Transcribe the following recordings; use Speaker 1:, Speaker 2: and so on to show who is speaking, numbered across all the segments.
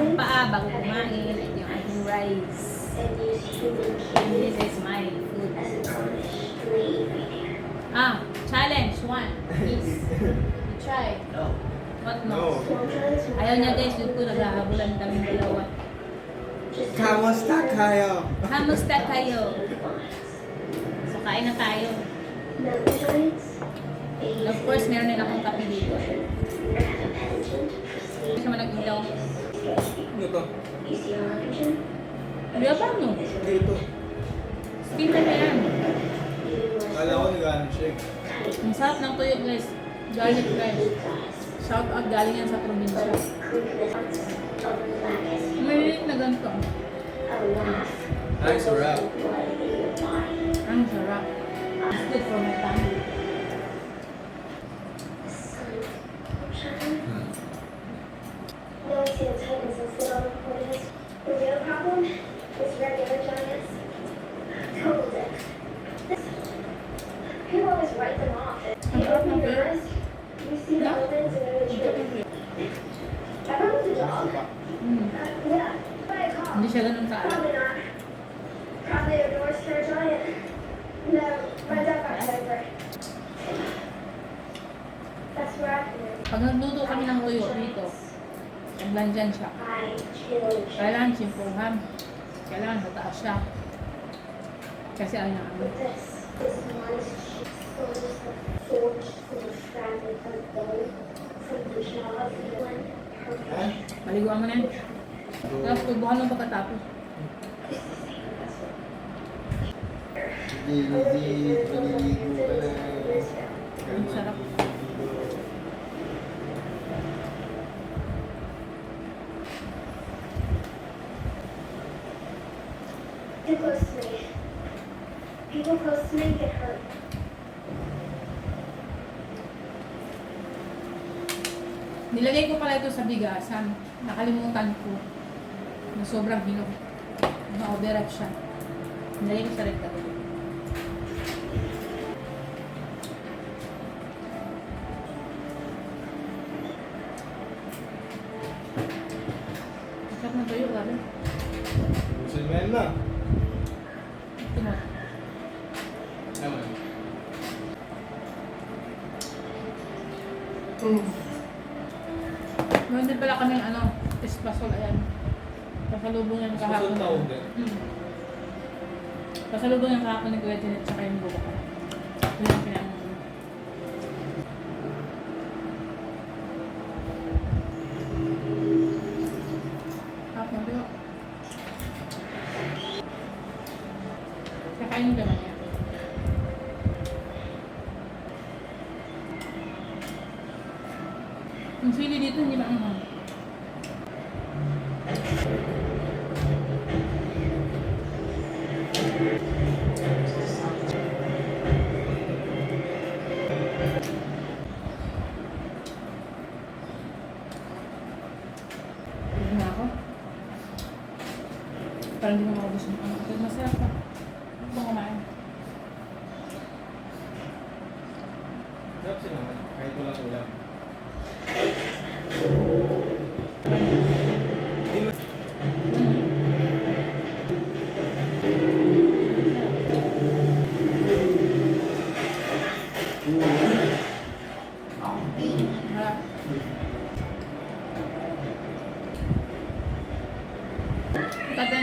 Speaker 1: ang paa bago kumain. Ito yung ating rice. And this is my food. Ah, challenge one. Please. You try.
Speaker 2: No.
Speaker 1: What
Speaker 2: No.
Speaker 1: no? Ayaw niya guys, yun ko naghahabulan kami dalawa.
Speaker 2: Kamusta kayo?
Speaker 1: Kamusta kayo? So, kain na tayo. And of course, meron din akong kape dito. Hindi siya manag-ilaw.
Speaker 2: Ano to?
Speaker 1: Hindi ba no?
Speaker 2: Dito.
Speaker 1: Skin na yan.
Speaker 2: Kala ko nag-ano siya eh.
Speaker 1: Ang sarap ng tuyo guys. Garlic rice. Shout out galing yan sa probinsya. May na ganito.
Speaker 2: Ay, sarap.
Speaker 1: Ang sarap. It's good for my tummy.
Speaker 3: Got over. That's where I can
Speaker 1: Pag nagluto kami ng tuyo dito, naglandyan siya. Kailangan simpuhan. Kailangan mataas siya. Kasi ayaw niya ano.
Speaker 3: This
Speaker 1: Maliguan mo na yan. Tapos tubuhan mo pagkatapos.
Speaker 2: Hindi, maliligo ka na.
Speaker 1: Ang sarap.
Speaker 3: Too close to me. People close to me get hurt.
Speaker 1: Nilagay ko pala ito sa bigasan. Nakalimutan ko. Na sobrang hinog. Na-overat siya. Nilagay ko sa red tabi. Sarap ng tuyo, grabe.
Speaker 2: Busin mo yan na.
Speaker 1: Ito mo.
Speaker 2: Ewan.
Speaker 1: Din pala kaming ano, espasol, ayan. Pasalubong yan kahapon.
Speaker 2: Espasol tawag din?
Speaker 1: Hmm. Pasalubong yan kahapon ni Kuya Janet tsaka yung buka ko. Yun yung pinang... Kahapon, di ba? Kakainin ka man yan. Yung sili dito hindi maanghang. Hindi na ako. Parang hindi ko makabos yung ano. Masarap pa. Kung kumain.
Speaker 2: Sarap siya naman. Kahit walang ulam. Hindi mo-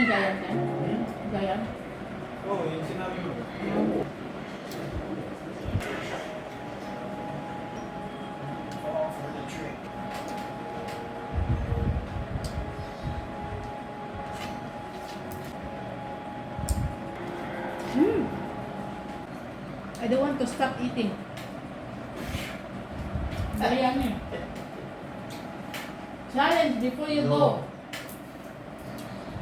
Speaker 1: Harap. Giant.
Speaker 2: Oo, yung sinabi mo.
Speaker 1: Hmm. I don't want to stop eating. Sayang eh. Challenge before you go.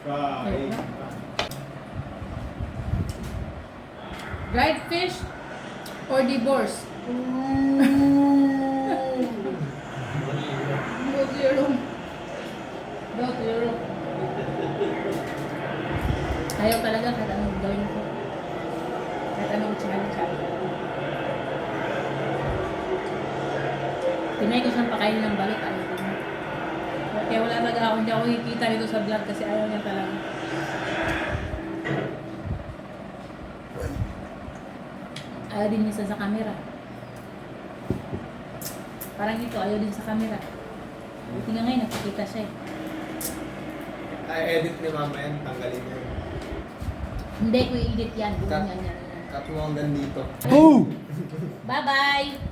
Speaker 2: Pa.
Speaker 1: Dried fish or divorce? Go to your room. Go. Ayaw talaga kahit anong gawin ko. Kahit anong tsali-tsali. Pinay ko siyang pakainin ng balot. Kaya wala talaga ako. Hindi ako kikita nito sa vlog kasi ayaw niya talaga. Ayaw din niya sa camera. Parang ito, ayaw din sa camera. Buti nga ngayon, nakikita siya eh.
Speaker 2: Ay, edit ni mama yan. Tanggalin mo.
Speaker 1: Hindi ko i-edit yan.
Speaker 2: Cut.
Speaker 1: yan, yan, yan.
Speaker 2: Cut mo hanggang dito.
Speaker 1: Bye-bye!